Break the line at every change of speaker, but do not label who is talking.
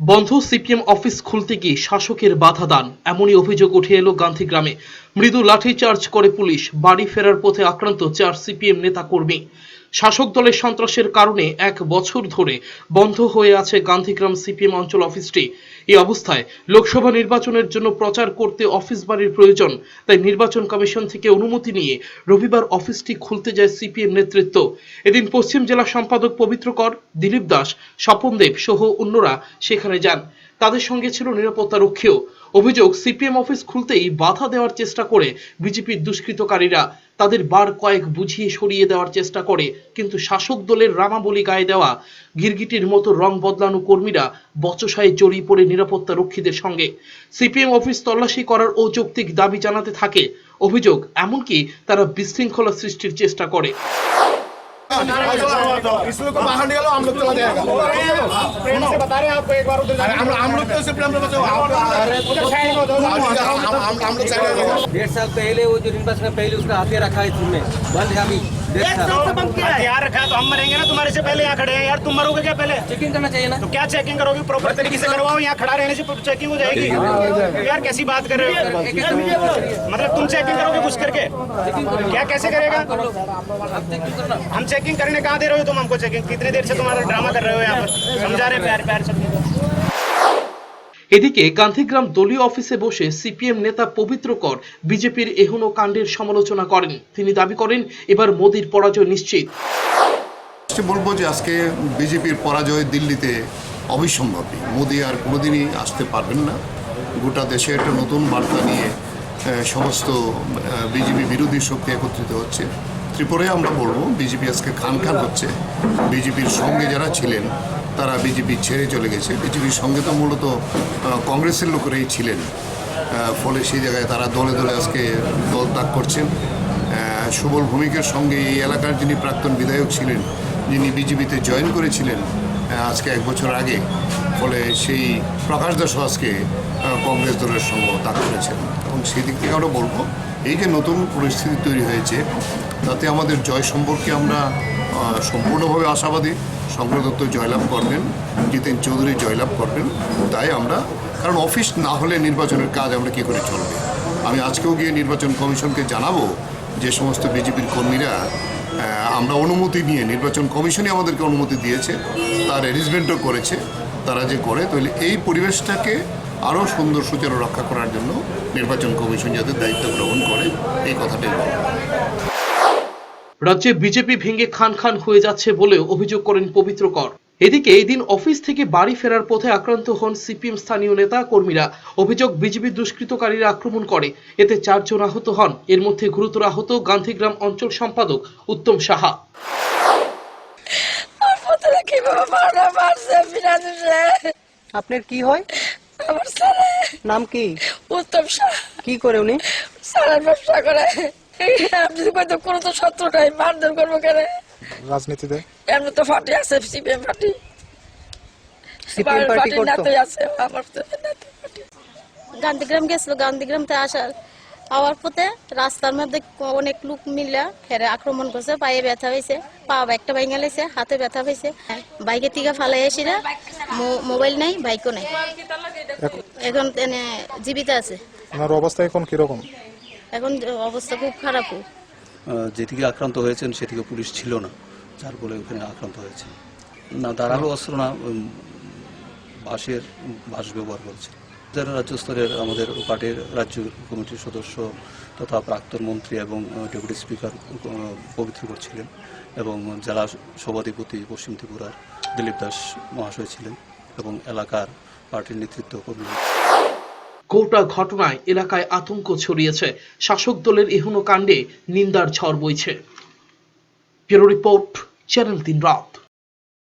বন্ধ, CPM office খুলতে গিয়ে শাসকের বাধা দান। এমনই অভিযোগ উঠে এলো গান্ধীগ্রামে। মৃদু লাঠি চার্জ করে পুলিশ। বাড়ি ফেরার পথে আক্রান্ত চার সিপিএম নেতা কর্মী শাসক দলের সন্ত্রাসের কারণে এক বছর ধরে বন্ধ হয়ে আছে গান্ধীগ্রাম সিপিএম অঞ্চল অফিসটি। এই অবস্থায় লোকসভা নির্বাচনের জন্য প্রচার করতে অফিস বাড়ির প্রয়োজন। তাই নির্বাচন কমিশন থেকে অনুমতি নিয়ে রবিবার অফিসটি খুলতে যায় সিপিএম নেতৃত্ব। এদিন পশ্চিম জেলা সম্পাদক পবিত্র কর দিলীপ দাস, স্বপন দেব সহ অন্যরা সেখানে যান। তাদের সঙ্গে ছিল নিরাপত্তা রক্ষীও অভিযোগ, সিপিএম অফিস খুলতেই বাধা দেওয়ার চেষ্টা করে বিজেপির দুষ্কৃতকারীরা। তাদের বার কয়েক বুঝিয়ে সরিয়ে দেওয়ার চেষ্টা করে, কিন্তু শাসক দলের রামাবলী গায়ে দেওয়া। গিরগিটির মতো রং বদলানো কর্মীরা বচসায় জড়িয়ে পড়ে নিরাপত্তা রক্ষীদের সঙ্গে। সিপিএম অফিস তল্লাশি করার অযৌক্তিক দাবি জানাতে থাকে। অভিযোগ, এমনকি তারা বিশৃঙ্খলা সৃষ্টির চেষ্টা করে।
बाहर निकालो हम लोग चला जाएगा
बता रहे हैं आपको एक बार उधर
हम हम लोग तो सिर्फ़ हम लोग
हो।
डेढ़ साल पहले वो जो निर्वाचन में पहले उसका हाथिया रखा है तुमने बंद है अभी
हथियार रखा है तो हम मरेंगे ना तुम्हारे से पहले यहाँ खड़े हैं यार। तुम मरोगे क्या पहले?
चेकिंग करना चाहिए ना।
तो क्या चेकिंग करोगे? प्रॉपर तरीके से करवाओ यहाँ खड़ा रहने से चेकिंग हो जाएगी। यार कैसी बात कर रहे हो? मतलब तुम चेकिंग करोगे कुछ करके? क्या कैसे करेगा? हम चेकिंग करने कहाँ दे रहे हो तुम हमको चेकिंग कितनी देर से तुम्हारा ड्रामा कर रहे हो यहाँ पर? समझा रहे प्यार प्यार से
এদিকে গান্ধীগ্রাম দলীয় অফিসে বসে সিপিএম নেতা পবিত্র কর, বিজেপির এহনো কাণ্ডের সমালোচনা করেন। তিনি দাবি করেন, এবার মোদির পরাজয় নিশ্চিত।
বলব যে আজকে বিজেপির পরাজয় দিল্লিতে অবিসম্ভাবী। মোদি আর কোনোদিনই আসতে পারবেন না। গোটা দেশে একটা নতুন বার্তা নিয়ে সমস্ত বিজেপি বিরোধী শক্তি একত্রিত হচ্ছে। ত্রিপুরায় আমরা বলব, বিজেপি আজকে খান খান হচ্ছে। বিজেপির সঙ্গে যারা ছিলেন তারা বিজেপি ছেড়ে চলে গেছে। বিজেপির সঙ্গে তো মূলত কংগ্রেসের লোকেরাই ছিলেন। ফলে সেই জায়গায় তারা দলে দলে আজকে দল ত্যাগ করছেন। সুবল ভূমিকের সঙ্গে এই এলাকার যিনি প্রাক্তন বিধায়ক ছিলেন, যিনি বিজেপিতে জয়েন করেছিলেন আজকে এক বছর আগে, ফলে সেই প্রকাশ দাসও আজকে কংগ্রেস দলের সঙ্গে ত্যাগ করেছেন। এবং সেই দিক থেকে আমরা বলব, এই যে নতুন পরিস্থিতি তৈরি হয়েছে, তাতে আমাদের জয় সম্পর্কে আমরা সম্পূর্ণভাবে আশাবাদী। শঙ্কর জয়লাভ করবেন, জিতেন চৌধুরী জয়লাভ করবেন। তাই আমরা, কারণ অফিস না হলে নির্বাচনের কাজ আমরা কী করে চলবে? আমি আজকেও গিয়ে নির্বাচন কমিশনকে জানাব, যে সমস্ত বিজেপির কর্মীরা আমরা অনুমতি নিয়ে, নির্বাচন কমিশনই আমাদেরকে অনুমতি দিয়েছে, তার অ্যারেঞ্জমেন্টও করেছে, তারা যে করে, তাহলে এই পরিবেশটাকে আরও সুন্দর সুচারু রক্ষা করার জন্য নির্বাচন কমিশন যাতে দায়িত্ব গ্রহণ করে, এই কথাটাই বলব।
রাজ্যে বিজেপি ভেঙে খান খান হয়ে যাচ্ছে বলেও অভিযোগ করেন পবিত্র কর এদিকে এই দিন অফিস থেকে বাড়ি ফেরার পথে আক্রান্ত হন সিপিএম স্থানীয় নেতা কর্মীরা। অভিযোগ বিজেপি দুষ্কৃতকারীরা আক্রমণ করে। এতে চারজন আহত হন। এর মধ্যে গুরুতর আহত গান্ধীগ্রাম অঞ্চল সম্পাদক উত্তম সাহা।
আপনার কি হয়? নাম কি?
উত্তম শাহ
কি করে উনি?
সারার ব্যবসা করে। আপনি কইতো কোনো তো শত্রু নাই মারধর করব কেন?
রাজনীতিতে?
এমনি তো ফাটি আছে সিপিএম ফাটি।
গান্ধীগ্রাম গেছিল গান্ধীগ্রাম থেকে আসার আওয়ার পথে রাস্তার মধ্যে অনেক লোক মিললা হেরে আক্রমণ করছে পায়ে ব্যথা হয়েছে পা একটা ভাঙা লাইছে হাতে ব্যথা হয়েছে। বাইকের থেকে ফালাই আসি এসিরা মোবাইল নাই বাইকও নাই। এখন এনে জীবিত আছে।
অবস্থা এখন কীরকম?
এখন অবস্থা খুব খারাপ
যেদিকে আক্রান্ত হয়েছেন সেদিকে পুলিশ ছিল না, যার ফলে ওখানে আক্রান্ত হয়েছে না ধারালো অস্ত্র, না বাঁশের, বাঁশ ব্যবহার করেছে যারা রাজ্য স্তরের আমাদের পার্টির রাজ্য কমিটির সদস্য তথা প্রাক্তন মন্ত্রী এবং ডেপুটি স্পিকার পবিত্র করছিলেন এবং জেলা সভাধিপতি পশ্চিম ত্রিপুরার দিলীপ দাস মহাশয় ছিলেন এবং এলাকার পার্টির নেতৃত্ব কর্মী।
গোটা ঘটনায় এলাকায় আতঙ্ক ছড়িয়েছে। শাসক দলের এহনো কাণ্ডে নিন্দার ঝড় বইছে। ব্যুরো রিপোর্ট চ্যানেল তিন রাত।